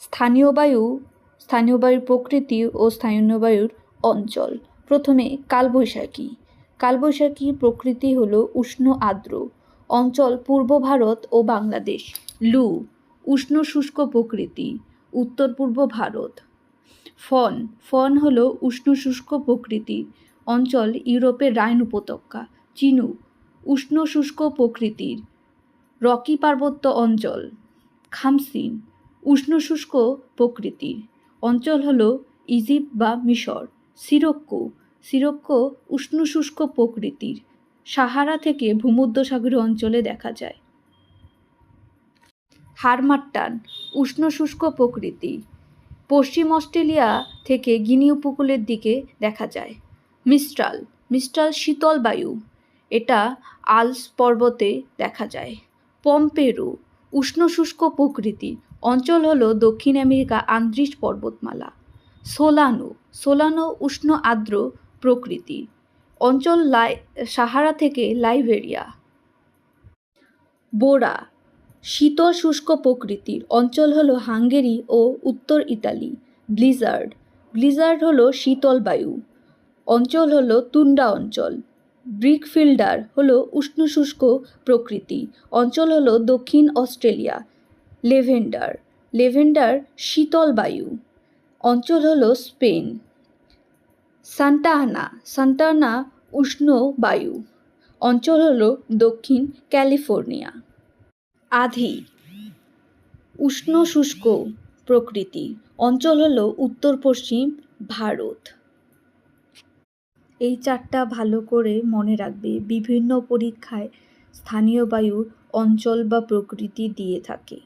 স্থানীয় বায়ু, স্থানীয় বায়ুর প্রকৃতি ও স্থানীয় বায়ুর অঞ্চল। প্রথমে কালবৈশাখী। কালবৈশাখী প্রকৃতি হল উষ্ণ আর্দ্র অঞ্চল পূর্ব ভারত ও বাংলাদেশ। লু, উষ্ণ শুষ্ক প্রকৃতি, উত্তর পূর্ব ভারত। ফন ফন হল উষ্ণ শুষ্ক প্রকৃতি, অঞ্চল ইউরোপের রাইন উপত্যকা, চিনু, উষ্ণ শুষ্ক প্রকৃতির রকি পার্বত্য অঞ্চল। খামসিন উষ্ণ শুষ্ক প্রকৃতির অঞ্চল হলো ইজিপ্ট বা মিশর। সিরক্কো সিরক্কো উষ্ণ শুষ্ক প্রকৃতির সাহারা থেকে ভূমধ্যসাগরীয় অঞ্চলে দেখা যায়। হারমাট্টান উষ্ণ শুষ্ক প্রকৃতি। পশ্চিম অস্ট্রেলিয়া থেকে গিনি উপকূলের দিকে দেখা যায়। মিস্ট্রাল মিস্ট্রাল শীতল বায়ু। এটা আলস পর্বতে দেখা যায়। পম্পেরু উষ্ণ শুষ্ক প্রকৃতি। অঞ্চল হলো দক্ষিণ আমেরিকা আন্দ্রিস পর্বতমালা। সোলানো সোলানো উষ্ণ আর্দ্র প্রকৃতি। অঞ্চল লাই, সাহারা থেকে লাইবেরিয়া। বোরা, শীতল শুষ্ক প্রকৃতির। অঞ্চল হলো হাঙ্গেরি ও উত্তর ইতালি। ব্লিজার্ড ব্লিজার্ড হলো শীতল বায়ু। অঞ্চল হলো তুন্ডা অঞ্চল। ব্রিকফিল্ডার হলো উষ্ণ শুষ্ক প্রকৃতি। অঞ্চল হলো দক্ষিণ অস্ট্রেলিয়া। লেভেন্ডার। লেভেন্ডার শীতল বায়ু। অঞ্চল হলো স্পেন। সান্টাহানা সান্টাহানা উষ্ণ বায়ু। অঞ্চল হলো দক্ষিণ ক্যালিফোর্নিয়া। আধি, উষ্ণ শুষ্ক প্রকৃতি। অঞ্চল হলো উত্তর পশ্চিম ভারত। এই চারটা ভালো করে মনে রাখবে। বিভিন্ন পরীক্ষায় স্থানীয় বায়ুর অঞ্চল বা প্রকৃতি দিয়ে থাকে।